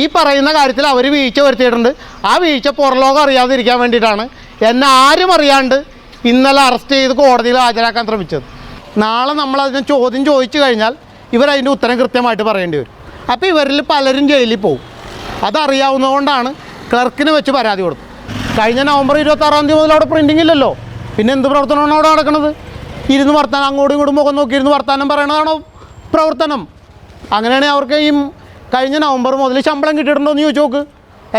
ഈ പറയുന്ന കാര്യത്തിൽ അവർ വീഴ്ച വരുത്തിയിട്ടുണ്ട്. ആ വീഴ്ച പുറലോകം അറിയാതിരിക്കാൻ വേണ്ടിയിട്ടാണ് എന്നെ ആരും അറിയാണ്ട് ഇന്നലെ അറസ്റ്റ് ചെയ്ത് കോടതിയിൽ ഹാജരാക്കാൻ ശ്രമിച്ചത്. നാളെ നമ്മൾ അതിന് ചോദ്യം ചോദിച്ചു കഴിഞ്ഞാൽ ഇവരതിന്റെ ഉത്തരം കൃത്യമായിട്ട് പറയേണ്ടി വരും. അപ്പോൾ ഇവരിൽ പലരും ജയിലിൽ പോകും. അതറിയാവുന്നതുകൊണ്ടാണ് ക്ലർക്കിന് വെച്ച് പരാതി കൊടുത്തു കഴിഞ്ഞ നവംബർ ഇരുപത്താറാം തീയതി മുതൽ അവിടെ പ്രിന്റിംഗ് ഇല്ലല്ലോ. പിന്നെ എന്ത് പ്രവർത്തനമാണ് അവിടെ നടക്കുന്നത്? ഇരുന്ന് വർത്താനം അങ്ങോട്ടും ഇങ്ങോട്ടും മുഖം നോക്കി ഇരുന്ന് വർത്താനം പറയണതാണോ പ്രവർത്തനം? അങ്ങനെയാണെങ്കിൽ അവർക്ക് ഈ കഴിഞ്ഞ നവംബർ മുതൽ ശമ്പളം കിട്ടിയിട്ടുണ്ടോ എന്ന് ചോദിച്ചു നോക്ക്.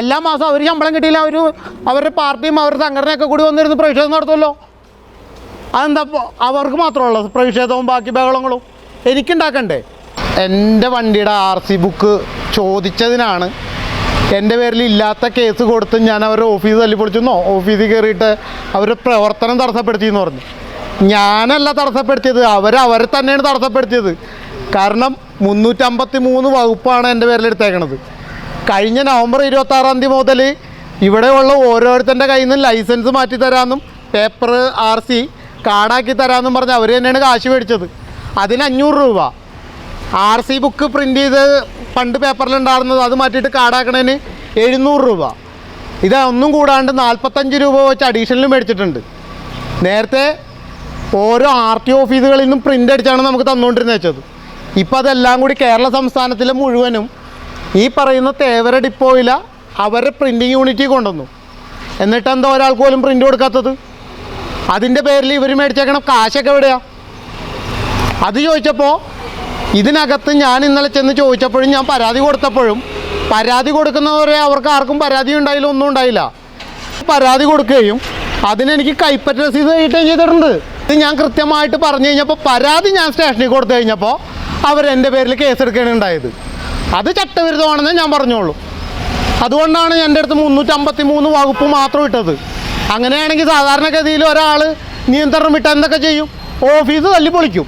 എല്ലാ മാസവും അവർ ശമ്പളം കിട്ടിയില്ല. അവർ അവരുടെ പാർട്ടിയും അവരുടെ സംഘടനയൊക്കെ കൂടി വന്നിരുന്ന് പ്രതിഷേധം നടത്തുമല്ലോ. അതെന്താ അവർക്ക് മാത്രമല്ല പ്രതിഷേധവും ബാക്കി ബഹളങ്ങളും. എനിക്കുണ്ടാക്കണ്ടേ? എന്റെ വണ്ടിയുടെ ആർ സി ബുക്ക് ചോദിച്ചതിനാണ്. എന്റെ പേരിൽ ഇല്ലാത്ത കേസ് കൊടുത്ത് ഞാൻ അവരുടെ ഓഫീസ് തല്ലിപ്പൊളിച്ചെന്നോ? ഓഫീസിൽ കയറിയിട്ട് അവരുടെ പ്രവർത്തനം തടസ്സപ്പെടുത്തി എന്ന് പറഞ്ഞു. ഞാനല്ല തടസ്സപ്പെടുത്തിയത്. അവർ അവരെ തന്നെയാണ് തടസ്സപ്പെടുത്തിയത്. കാരണം മുന്നൂറ്റമ്പത്തി മൂന്ന് വകുപ്പാണ് എന്റെ പേരിൽ എടുത്തേക്കണത് കഴിഞ്ഞ നവംബർ ഇരുപത്താറാം തീയതി മുതൽ ഇവിടെയുള്ള ഓരോരുത്തരുടെ കയ്യിൽ നിന്ന് ലൈസൻസ് മാറ്റി തരാമെന്നും പേപ്പർ ആർ സി കാർഡാക്കി തരാമെന്നും പറഞ്ഞ് അവർ തന്നെയാണ് കാശ് മേടിച്ചത്. അതിന് അഞ്ഞൂറ് രൂപ. ആർ സി ബുക്ക് പ്രിന്റ് ചെയ്ത് പണ്ട് പേപ്പറിലുണ്ടായിരുന്നത് അത് മാറ്റിയിട്ട് കാർഡാക്കണതിന് എഴുന്നൂറ് രൂപ. ഇത് ഒന്നും കൂടാണ്ട് നാൽപ്പത്തഞ്ച് രൂപ വെച്ച് അഡീഷണൽ മേടിച്ചിട്ടുണ്ട്. നേരത്തെ ഓരോ ആർ ടി ഓഫീസുകളിൽ നിന്നും പ്രിന്റ് അടിച്ചാണ് നമുക്ക് തന്നുകൊണ്ടിരുന്നത് വെച്ചത്. ഇപ്പോൾ അതെല്ലാം കൂടി കേരള സംസ്ഥാനത്തിലെ മുഴുവനും ഈ പറയുന്ന തേവര ഡിപ്പോയില അവരുടെ പ്രിന്റിങ് യൂണിറ്റിൽ കൊണ്ടുവന്നു. എന്നിട്ട് എന്താ ഒരാൾക്ക് പോലും പ്രിന്റ് കൊടുക്കാത്തത്? അതിന്റെ പേരിൽ ഇവർ മേടിച്ചേക്കണം കാശൊക്കെ എവിടെയാണ് അത് ചോദിച്ചപ്പോൾ ഇതിനകത്ത് ഞാൻ ഇന്നലെ ചെന്ന് ചോദിച്ചപ്പോഴും ഞാൻ പരാതി കൊടുത്തപ്പോഴും പരാതി കൊടുക്കുന്നവരെ അവർക്ക് ആർക്കും പരാതി ഉണ്ടായില്ല ഒന്നും ഉണ്ടായില്ല. പരാതി കൊടുക്കുകയും അതിനെനിക്ക് കൈപ്പറ്റ രസീത് കിട്ടുകയും ചെയ്തിട്ടുണ്ട്. ഇത് ഞാൻ കൃത്യമായിട്ട് പറഞ്ഞു കഴിഞ്ഞപ്പോൾ പരാതി ഞാൻ സ്റ്റേഷനിൽ കൊടുത്തു കഴിഞ്ഞപ്പോൾ അവരെന്റെ പേരിൽ കേസെടുക്കുകയാണ് ഉണ്ടായത്. അത് ചട്ടവിരുദ്ധമാണെന്ന് ഞാൻ പറഞ്ഞോളൂ. അതുകൊണ്ടാണ് എന്റെ അടുത്ത് മുന്നൂറ്റമ്പത്തി മൂന്ന് വകുപ്പ് മാത്രം ഇട്ടത്. അങ്ങനെയാണെങ്കിൽ സാധാരണഗതിയിൽ ഒരാൾ നിയന്ത്രണം വിട്ട് എന്തൊക്കെ ചെയ്യും? ഓഫീസ് തല്ലി പൊളിക്കും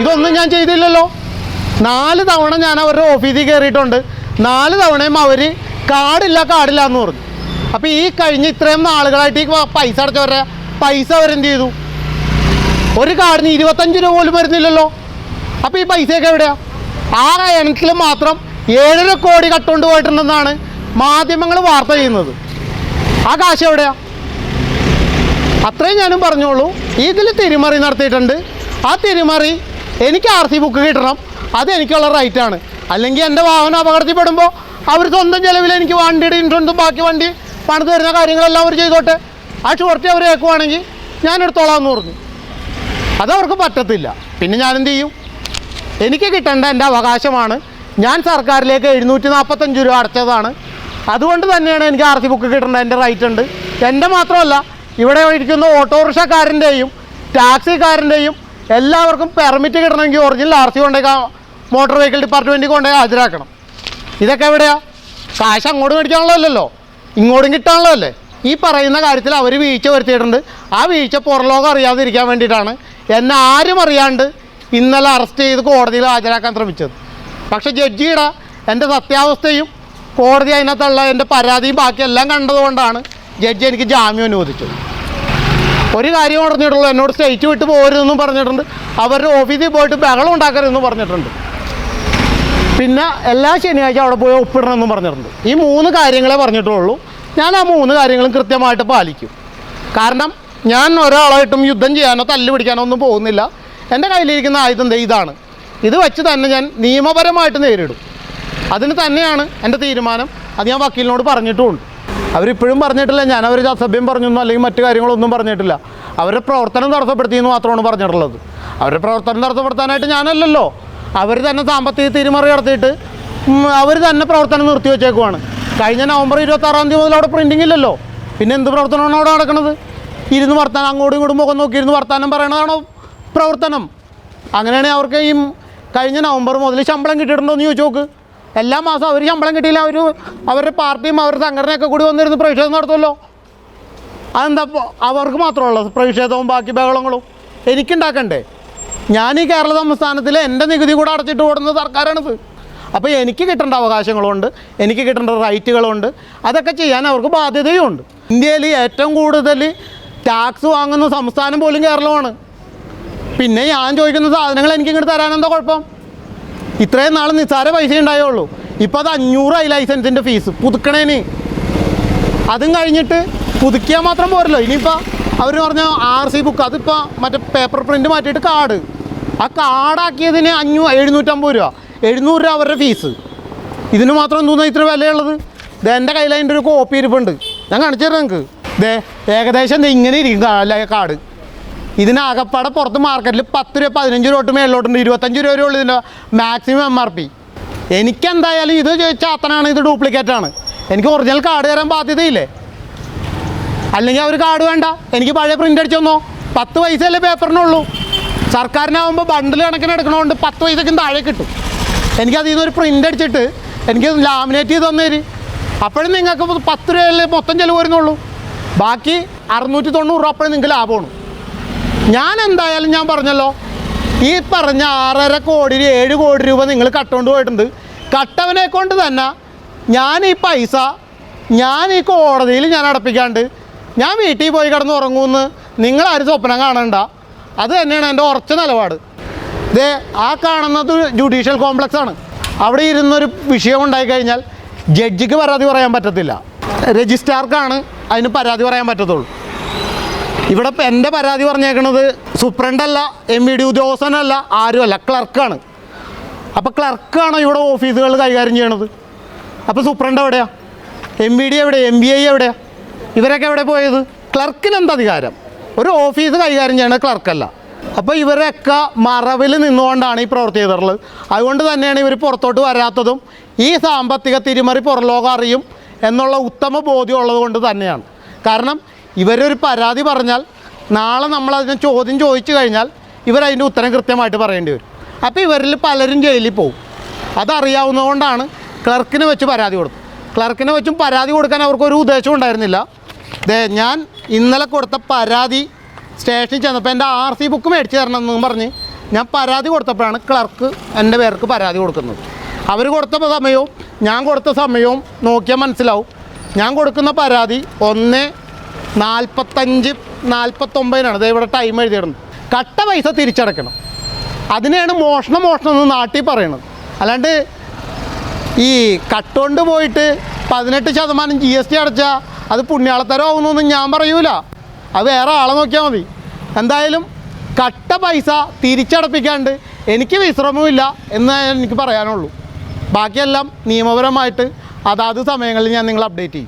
ഇതൊന്നും ഞാൻ ചെയ്തില്ലല്ലോ. നാല് തവണ ഞാൻ അവരുടെ ഓഫീസിൽ കയറിയിട്ടുണ്ട്. നാല് തവണയും അവർ കാർഡില്ല കാർഡില്ല എന്ന് പറഞ്ഞു. അപ്പോൾ ഈ കഴിഞ്ഞ ഇത്രയും നാളുകളായിട്ട് ഈ പൈസ അടച്ചവരുടെ പൈസ അവരെന്ത് ചെയ്തു? ഒരു കാർഡിന് ഇരുപത്തഞ്ച് രൂപ പോലും വരുന്നില്ലല്ലോ. അപ്പോൾ ഈ പൈസയൊക്കെ എവിടെയാ? ആ എണക്കിൽ മാത്രം ഏഴര കോടി കട്ടുകൊണ്ട് പോയിട്ടുണ്ടെന്നാണ് മാധ്യമങ്ങൾ വാർത്ത ചെയ്യുന്നത്. ആ കാശ് എവിടെയാ? അത്രയും ഞാനും പറഞ്ഞോളൂ. ഇതിൽ തിരിമറി നടത്തിയിട്ടുണ്ട്. ആ തിരിമറി എനിക്ക് ആർ സി ബുക്ക് കിട്ടണം. അത് എനിക്കുള്ള റൈറ്റാണ്. അല്ലെങ്കിൽ എന്റെ വാഹനം അപകടത്തിൽപ്പെടുമ്പോൾ അവർ സ്വന്തം ചിലവിൽ എനിക്ക് വണ്ടിയുടെ ഇൻഷുറൻസും ബാക്കി വണ്ടി പണിത് തരുന്ന കാര്യങ്ങളെല്ലാം അവർ ചെയ്തോട്ടെ. ആ ഷുവർട്ടി അവർ കേൾക്കുവാണെങ്കിൽ ഞാൻ എടുത്തോളാം എന്ന് പറഞ്ഞു. അതവർക്ക് പറ്റത്തില്ല. പിന്നെ ഞാനെന്ത് ചെയ്യും? എനിക്ക് കിട്ടേണ്ട എന്റെ അവകാശമാണ്. ഞാൻ സർക്കാരിലേക്ക് എഴുന്നൂറ്റി നാൽപ്പത്തഞ്ച് രൂപ അടച്ചതാണ്. അതുകൊണ്ട് തന്നെയാണ് എനിക്ക് ആർ സി ബുക്ക് കിട്ടേണ്ട എന്റെ റൈറ്റ് ഉണ്ട്. എന്റെ മാത്രമല്ല ഇവിടെ ഇരിക്കുന്ന ഓട്ടോറിക്ഷക്കാരന്റെയും ടാക്സിക്കാരന്റെയും എല്ലാവർക്കും പെർമിറ്റ് കിട്ടണമെങ്കിൽ ഒറിജിനൽ ആർ സി കൊണ്ടേ മോട്ടോർ വെഹിക്കിൾ ഡിപ്പാർട്ട്മെന്റിൽ കൊണ്ടേ ഹാജരാക്കണം. ഇതൊക്കെ എവിടെയാണ് കാശ് അങ്ങോട്ട് മേടിക്കാനുള്ളതല്ലോ ഇങ്ങോട്ടും കിട്ടാനുള്ളതല്ലേ ഈ പറയുന്ന കാര്യത്തിൽ അവർ വീഴ്ച വരുത്തിയിട്ടുണ്ട്. ആ വീഴ്ച പുറലോകം അറിയാതിരിക്കാൻ വേണ്ടിയിട്ടാണ്. എന്നെ ആരും അറിയാണ്ട് ഇന്നലെ അറസ്റ്റ് ചെയ്ത് കോടതിയിൽ ഹാജരാക്കാൻ ശ്രമിച്ചത്. പക്ഷേ ജഡ്ജിയുടെ എന്റെ സത്യാവസ്ഥയും കോടതി അതിനകത്തുള്ള എന്റെ പരാതിയും ബാക്കിയെല്ലാം കണ്ടതുകൊണ്ടാണ് ജഡ്ജി എനിക്ക് ജാമ്യം അനുവദിച്ചത്. ഒരു കാര്യം പറഞ്ഞിട്ടുള്ളൂ എന്നോട് സ്റ്റേറ്റ് വിട്ട് പോരുതെന്നും പറഞ്ഞിട്ടുണ്ട്. അവരുടെ ഓഫീസിൽ പോയിട്ട് ബഹളം ഉണ്ടാക്കരുതെന്നും പറഞ്ഞിട്ടുണ്ട്. പിന്നെ എല്ലാ ശനിയാഴ്ച അവിടെ പോയി ഒപ്പിടണമെന്നും പറഞ്ഞിട്ടുണ്ട്. ഈ മൂന്ന് കാര്യങ്ങളെ പറഞ്ഞിട്ടുള്ളൂ. ഞാൻ ആ മൂന്ന് കാര്യങ്ങളും കൃത്യമായിട്ട് പാലിക്കും. കാരണം ഞാൻ ഒരാളായിട്ടും യുദ്ധം ചെയ്യാനോ തല്ല് പിടിക്കാനോ ഒന്നും പോകുന്നില്ല. എന്റെ കയ്യിലിരിക്കുന്ന ആയുധം ദേ ഇതാണ്. ഇത് വെച്ച് തന്നെ ഞാൻ നിയമപരമായിട്ട് നേരിടും. അതിന് തന്നെയാണ് എന്റെ തീരുമാനം. അത് ഞാൻ വക്കീലിനോട് പറഞ്ഞിട്ടുമുണ്ട്. അവരിപ്പോഴും പറഞ്ഞിട്ടില്ല. ഞാൻ അവർ അസഭ്യം പറഞ്ഞൊന്നും അല്ലെങ്കിൽ മറ്റു കാര്യങ്ങളൊന്നും പറഞ്ഞിട്ടില്ല. അവരുടെ പ്രവർത്തനം തടസ്സപ്പെടുത്തിയെന്ന് മാത്രമാണ് പറഞ്ഞിട്ടുള്ളത്. അവരുടെ പ്രവർത്തനം തടസ്സപ്പെടുത്താനായിട്ട് ഞാനല്ലല്ലോ. അവർ തന്നെ സാമ്പത്തിക തിരിമറി നടത്തിയിട്ട് അവർ തന്നെ പ്രവർത്തനം നിർത്തി വെച്ചേക്കുവാണ്. കഴിഞ്ഞ നവംബർ ഇരുപത്താറാം തീയതി മുതൽ അവിടെ പ്രിന്റിംഗ് ഇല്ലല്ലോ. പിന്നെ എന്ത് പ്രവർത്തനമാണ് അവിടെ നടക്കുന്നത്? ഇരുന്ന് വർത്താനം അങ്ങോട്ടും ഇങ്ങോട്ടും മുഖം നോക്കി ഇരുന്ന് വർത്താനം പറയണതാണോ? പ്രവർത്തനം. അങ്ങനെയാണെങ്കിൽ അവർക്ക് ഈ കഴിഞ്ഞ നവംബർ മുതൽ ശമ്പളം കിട്ടിയിട്ടുണ്ടോ എന്ന് ചോദിച്ചു നോക്ക്. എല്ലാ മാസവും അവർ ശമ്പളം കിട്ടിയില്ല. അവർ അവരുടെ പാർട്ടിയും അവരുടെ സംഘടനയൊക്കെ കൂടി വന്നിരുന്ന് പ്രതിഷേധം നടത്തുമല്ലോ. അതെന്താ അവർക്ക് മാത്രമുള്ള പ്രതിഷേധവും ബാക്കി ബഹളങ്ങളും. എനിക്കുണ്ടാക്കണ്ടേ? ഞാൻ ഈ കേരള സംസ്ഥാനത്തിൽ എന്റെ നികുതി കൂടെ അടച്ചിട്ട് ഓടുന്ന സർക്കാരാണിത്. അപ്പോൾ എനിക്ക് കിട്ടേണ്ട അവകാശങ്ങളുണ്ട് എനിക്ക് കിട്ടേണ്ട റൈറ്റുകളുണ്ട്. അതൊക്കെ ചെയ്യാൻ അവർക്ക് ബാധ്യതയുമുണ്ട് ഇന്ത്യയിൽ ഏറ്റവും കൂടുതൽ ടാക്സ് വാങ്ങുന്ന സംസ്ഥാനം പോലും കേരളമാണ്. പിന്നെ ഞാൻ ചോദിക്കുന്ന സാധനങ്ങൾ എനിക്ക് ഇങ്ങോട്ട് തരാനെന്താ കുഴപ്പം? ഇത്രയും നാൾ നിസ്സാര പൈസ ഉണ്ടായുള്ളൂ. ഇപ്പോൾ അത് അഞ്ഞൂറായി ലൈസൻസിന്റെ ഫീസ് പുതുക്കണേന് അതും കഴിഞ്ഞിട്ട് പുതുക്കിയാൽ മാത്രം പോരല്ലോ. ഇനിയിപ്പോൾ അവർ പറഞ്ഞ ആർ സി ബുക്ക് അതിപ്പോൾ മറ്റേ പേപ്പർ പ്രിന്റ് മാറ്റിയിട്ട് കാർഡ് ആ കാർഡാക്കിയതിന് അഞ്ഞൂ എഴുന്നൂറ്റമ്പത് രൂപ. എഴുന്നൂറ് രൂപ അവരുടെ ഫീസ് ഇതിന് മാത്രം തോന്നുന്നു ഇത്ര വിലയുള്ളത്? ദേ എന്റെ കയ്യിൽ അതിന്റെ ഒരു കോപ്പി ഇരിപ്പുണ്ട്. ഞാൻ കാണിച്ചു തരാം നിങ്ങൾക്ക് ദേ ഏകദേശം ഇങ്ങനെ ഇരിക്കും കാർഡ് ഇതിനാകപ്പാടെ പുറത്ത് മാർക്കറ്റിൽ പത്ത് രൂപ പതിനഞ്ച് രൂപ തൊട്ട് മേളിലോട്ടുണ്ട്. ഇരുപത്തഞ്ച് രൂപ വരെ ഉള്ളൂ ഇതിന്റെ മാക്സിമം എം ആർ പി എനിക്കെന്തായാലും ഇത് ചാത്തനാണ് ഇത് ഡ്യൂപ്ലിക്കേറ്റ് ആണ്. എനിക്ക് ഒറിജിനൽ കാർഡ് തരാൻ ബാധ്യതയില്ലേ? അല്ലെങ്കിൽ അവർ കാർഡ് വേണ്ട. എനിക്ക് പഴയ പ്രിന്റ് അടിച്ചു തന്നോ? പത്ത് പൈസയല്ലേ പേപ്പറിനുള്ളൂ. സർക്കാരിനാവുമ്പോൾ ബണ്ടിൽ കണക്കിന് എടുക്കണോണ്ട് പത്ത് പൈസയ്ക്കും താഴെ കിട്ടും. എനിക്ക് അതിൽ നിന്നൊരു പ്രിന്റ് അടിച്ചിട്ട് എനിക്ക് ലാമിനേറ്റ് ചെയ്ത് തന്നേര്. അപ്പോഴും നിങ്ങൾക്ക് പത്ത് രൂപയല്ലേ മൊത്തം ചിലവ് വരുന്നുള്ളൂ. ബാക്കി അറുന്നൂറ്റി തൊണ്ണൂറ് രൂപ അപ്പോഴും നിങ്ങൾക്ക് ലാഭമാണ്. ഞാൻ എന്തായാലും ഞാൻ പറഞ്ഞല്ലോ. ഈ പറഞ്ഞ ആറര കോടി ഏഴ് കോടി രൂപ നിങ്ങൾ കട്ടുകൊണ്ട് പോയിട്ടുണ്ട്. കട്ടവനെ കൊണ്ട് തന്നെ ഞാൻ ഈ പൈസ ഞാൻ ഈ കോടതിയിൽ ഞാൻ അടപ്പിക്കാണ്ട് ഞാൻ വീട്ടിൽ പോയി കിടന്ന് ഉറങ്ങുമെന്ന് നിങ്ങളാരും സ്വപ്നം കാണണ്ട. അത് തന്നെയാണ് എന്റെ ഉറച്ച നിലപാട്. ഇതേ ആ കാണുന്നത് ജുഡീഷ്യൽ കോംപ്ലക്സ് ആണ്. അവിടെ ഇരുന്നൊരു വിഷയം ഉണ്ടായി കഴിഞ്ഞാൽ ജഡ്ജിക്ക് പരാതി പറയാൻ പറ്റത്തില്ല. രജിസ്ട്രാർക്കാണ് അതിന് പരാതി പറയാൻ പറ്റത്തുള്ളൂ. ഇവിടെ ഇപ്പം എന്റെ പരാതി പറഞ്ഞേക്കണത് സൂപ്രണ്ടല്ല എം വി ഡി ഉദ്യോഗസ്ഥനല്ല ആരുമല്ല ക്ലർക്കാണ്. അപ്പോൾ ക്ലർക്കാണോ ഇവിടെ ഓഫീസുകൾ കൈകാര്യം ചെയ്യണത്? അപ്പോൾ സൂപ്രണ്ട് എവിടെയാണ് എം വി ഡി എവിടെ എം ബി ഐ എവിടെയാണ് ഇവരൊക്കെ എവിടെ പോയത്? ക്ലർക്കിന് എന്താ അധികാരം? ഒരു ഓഫീസ് കൈകാര്യം ചെയ്യണത് ക്ലർക്കല്ല. അപ്പോൾ ഇവരൊക്കെ മറവിൽ നിന്നുകൊണ്ടാണ് ഈ പ്രവൃത്തി ചെയ്തിട്ടുള്ളത്. അതുകൊണ്ട് തന്നെയാണ് ഇവർ പുറത്തോട്ട് വരാത്തതും ഈ സാമ്പത്തിക തിരിമറി പുറലോകം അറിയും എന്നുള്ള ഉത്തമ ബോധ്യം ഉള്ളത് കൊണ്ട് തന്നെയാണ്. കാരണം ഇവരൊരു പരാതി പറഞ്ഞാൽ നാളെ നമ്മൾ അതിനെ ചോദ്യം ചോദിച്ചു കഴിഞ്ഞാൽ ഇവർ ഇവരതിന്റെ ഉത്തരം കൃത്യമായിട്ട് പറയേണ്ടി വരും. അപ്പോൾ ഇവരിൽ പലരും ജയിലിൽ പോകും അതറിയാവുന്നതുകൊണ്ടാണ് ക്ലർക്കിനെ വെച്ച് പരാതി കൊടുത്തു ക്ലർക്കിനെ വെച്ചും പരാതി കൊടുക്കാൻ അവർക്കൊരു ഉദ്ദേശം ഉണ്ടായിരുന്നില്ല. ദേ ഞാൻ ഇന്നലെ കൊടുത്ത പരാതി സ്റ്റേഷനിൽ ചെന്നപ്പോൾ എന്റെ ആർ സി ബുക്ക് മേടിച്ച് തരണം എന്നും പറഞ്ഞ് ഞാൻ പരാതി കൊടുത്തപ്പോഴാണ് ക്ലർക്ക് എന്റെ പേർക്ക് പരാതി കൊടുക്കുന്നത്. അവർ കൊടുത്ത സമയവും ഞാൻ കൊടുത്ത സമയവും നോക്കിയാൽ മനസ്സിലാവും. ഞാൻ കൊടുക്കുന്ന പരാതി ഒന്ന് നാൽപ്പത്തഞ്ച് നാൽപ്പത്തൊമ്പതിനാണ് ദേ ഇവിടെ ടൈം എഴുതിയിടുന്നത് കട്ട പൈസ തിരിച്ചടക്കണം അതിനെയാണ് മോഷണം മോഷണം എന്ന് നാട്ടിൽ പറയണത്. അല്ലാണ്ട് ഈ കട്ടുകൊണ്ട് പോയിട്ട് പതിനെട്ട് ശതമാനം ജി എസ് ടി അടച്ചാൽ അത് പുണ്യാളത്തരമാകുന്നൊന്നും ഞാൻ പറയൂല. അത് വേറെ ആളെ നോക്കിയാൽ മതി. എന്തായാലും കട്ട പൈസ തിരിച്ചടപ്പിക്കാണ്ട് എനിക്ക് വിശ്രമമില്ല എന്ന് എനിക്ക് പറയാനുള്ളൂ. ബാക്കിയെല്ലാം നിയമപരമായിട്ട് അതാത് സമയങ്ങളിൽ ഞാൻ നിങ്ങൾ അപ്ഡേറ്റ് ചെയ്യും.